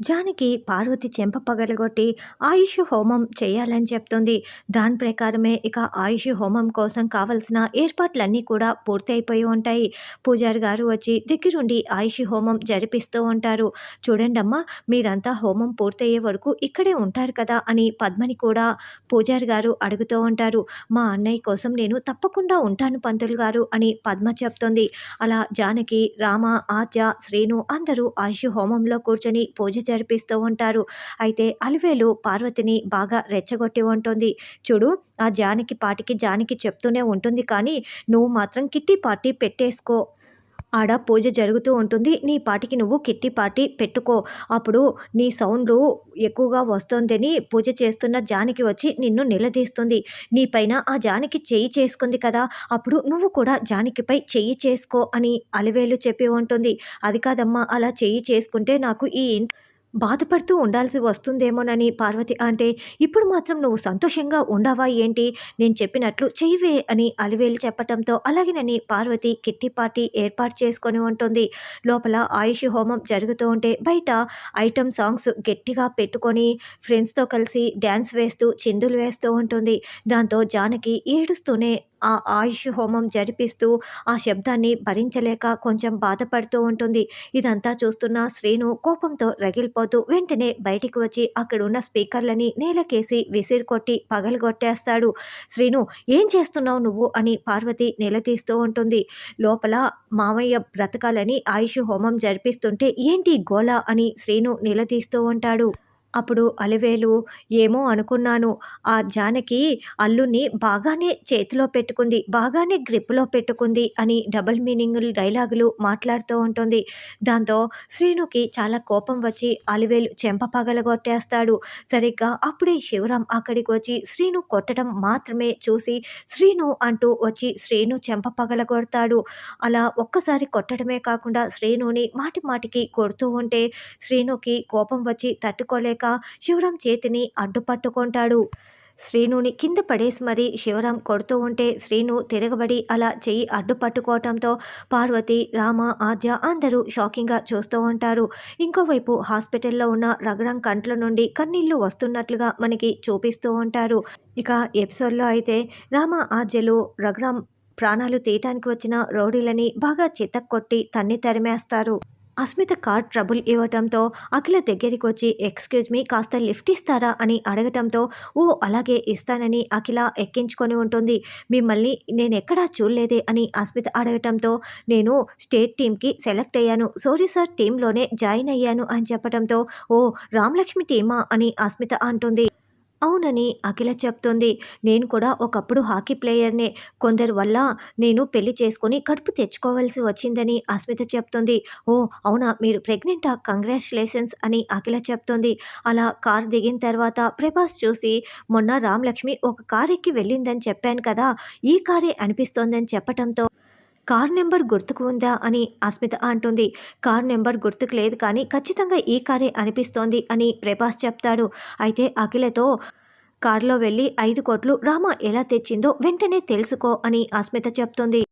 జానకి పార్వతి చెంప పగలగొట్టి ఆయుష్ హోమం చేయాలని చెప్తుంది. దాని ప్రకారమే ఇక ఆయుష్ హోమం కోసం కావలసిన ఏర్పాట్లన్నీ కూడా పూర్తి అయిపోయి ఉంటాయి. పూజారి గారు వచ్చి దగ్గరుండి ఆయుష్ హోమం జరిపిస్తూ ఉంటారు. చూడండి అమ్మా మీరంతా హోమం పూర్తయ్యే వరకు ఇక్కడే ఉంటారు కదా అని పద్మని కూడా పూజారి గారు అడుగుతూ ఉంటారు. మా అన్నయ్య కోసం నేను తప్పకుండా ఉంటాను పంతులు గారు అని పద్మ చెప్తుంది. అలా జానకి రామ ఆద్య శ్రీను అందరూ ఆయుష్ హోమంలో కూర్చొని పూజ జరిపిస్తూ ఉంటారు. అయితే అలివేలు పార్వతిని బాగా రెచ్చగొట్టి ఉంటుంది. చూడు ఆ జానకి పాటికి జానికి చెప్తూనే ఉంటుంది కానీ నువ్వు మాత్రం కిట్టి పార్టీ పెట్టేసుకో. ఆడ పూజ జరుగుతూ ఉంటుంది. నీ పాటికి నువ్వు కిట్టి పార్టీ పెట్టుకో. అప్పుడు నీ సౌండ్లు ఎక్కువగా వస్తోందని పూజ చేస్తున్న జానికి వచ్చి నిన్ను నిలదీస్తుంది. నీ పైన ఆ జానికి చెయ్యి చేసుకుంది కదా అప్పుడు నువ్వు కూడా జానికిపై చెయ్యి చేసుకో అని అలివేలు చెప్పి ఉంటుంది. అది కాదమ్మా అలా చెయ్యి చేసుకుంటే నాకు ఈ బాధపడుతూ ఉండాల్సి వస్తుందేమోనని పార్వతి అంటే ఇప్పుడు మాత్రం నువ్వు సంతోషంగా ఉండవా ఏంటి? నేను చెప్పినట్లు చెయ్యవే అని అలివేలు చెప్పటంతో అలాగేనని పార్వతి కిట్టి పార్టీ ఏర్పాటు చేసుకొని ఉంటుంది. లోపల ఆయుష్ హోమం జరుగుతూ ఉంటే బయట ఐటమ్ సాంగ్స్ గట్టిగా పెట్టుకొని ఫ్రెండ్స్తో కలిసి డ్యాన్స్ వేస్తూ చిందులు వేస్తూ ఉంటుంది. దాంతో జానకి ఏడుస్తూనే ఆ ఆయుష్ హోమం జరిపిస్తూ ఆ శబ్దాన్ని భరించలేక కొంచెం బాధపడుతూ ఉంటుంది. ఇదంతా చూస్తున్న శ్రీను కోపంతో రగిలిపోతూ వెంటనే బయటికి వచ్చి అక్కడున్న స్పీకర్లని నేలకేసి విసిరి కొట్టి పగలగొట్టేస్తాడు. శ్రీను ఏం చేస్తున్నావు నువ్వు? అని పార్వతి నిలదీస్తూ ఉంటుంది. లోపల మామయ్య బ్రతకాలని ఆయుష్ హోమం జరిపిస్తుంటే ఏంటి గోల? అని శ్రీను నిలదీస్తూ ఉంటాడు. అప్పుడు అలివేలు ఏమో అనుకున్నాను. ఆ జానకి అల్లుని బాగానే చేతిలో పెట్టుకుంది బాగానే గ్రిప్లో పెట్టుకుంది అని డబుల్ మీనింగ్ డైలాగులు మాట్లాడుతూ ఉంటుంది. దాంతో శ్రీనుకి చాలా కోపం వచ్చి అలివేలు చెంప పగలగొట్టేస్తాడు. సరిగ్గా అప్పుడే శివరాం అక్కడికి వచ్చి శ్రీను కొట్టడం మాత్రమే చూసి శ్రీను అంటూ వచ్చి శ్రీను చెంప పగలగొడతాడు. అలా ఒక్కసారి కొట్టడమే కాకుండా శ్రీనుని మాటి మాటికి కొడుతూ ఉంటే శ్రీనుకి కోపం వచ్చి తట్టుకోలేక లేక శివరాం చేతిని అడ్డుపట్టుకుంటాడు. శ్రీనుని కింద పడేసి మరీ శివరాం కొడుతూ ఉంటే శ్రీను తిరగబడి అలా చెయ్యి అడ్డు పట్టుకోవటంతో పార్వతి రామ ఆద్య అందరూ షాకింగ్గా చూస్తూ ఉంటారు. ఇంకోవైపు హాస్పిటల్లో ఉన్న రగడం కంట్ల నుండి కన్నీళ్ళు వస్తున్నట్లుగా మనకి చూపిస్తూ ఉంటారు. ఇక ఎపిసోడ్లో అయితే రామ ఆద్యలు రఘురాం ప్రాణాలు తీయటానికి వచ్చిన రౌడీలని బాగా చితక్కొట్టి తన్ని తరిమేస్తారు. అస్మిత కార్ ట్రబుల్ ఇవ్వటంతో అఖిల దగ్గరికి వచ్చి ఎక్స్క్యూజ్ మీ కాస్త లిఫ్ట్ ఇస్తారా? అని అడగటంతో ఓ అలాగే ఇస్తానని అఖిల ఎక్కించుకొని ఉంటుంది. మిమ్మల్ని నేను ఎక్కడా చూడలేదే అని అస్మిత అడగటంతో నేను స్టేట్ టీంకి సెలెక్ట్ అయ్యాను. సోరీ సార్ టీంలోనే జాయిన్ అయ్యాను అని చెప్పడంతో ఓ రామలక్ష్మి టీమా? అని అస్మిత అంటుంది. అవునని అఖిల చెప్తుంది. నేను కూడా ఒకప్పుడు హాకీ ప్లేయర్నే. కొందరి వల్ల నేను పెళ్ళి చేసుకుని కడుపు తెచ్చుకోవాల్సి వచ్చిందని అస్మిత చెప్తుంది. ఓ అవునా? మీరు ప్రెగ్నెంటా? కంగ్రాచులేషన్స్ అని అఖిల చెప్తుంది. అలా కార్ దిగిన తర్వాత ప్రభాస్ చూసి మొన్న రామలక్ష్మి ఒక కార్ ఎక్కి వెళ్ళిందని చెప్పాను కదా. ఈ కారే అనిపిస్తోందని చెప్పటంతో కార్ నెంబర్ గుర్తుకు ఉందా అని అస్మిత అంటుంది. కార్ నెంబర్ గుర్తుకు లేదు కానీ ఖచ్చితంగా ఈ కారే అనిపిస్తోంది అని ప్రభాస్ చెప్తాడు. అయితే అఖిలతో కారులో వెళ్ళి ఐదు కోట్లు రామ ఎలా తెచ్చిందో వెంటనే తెలుసుకో అని అస్మిత చెప్తుంది.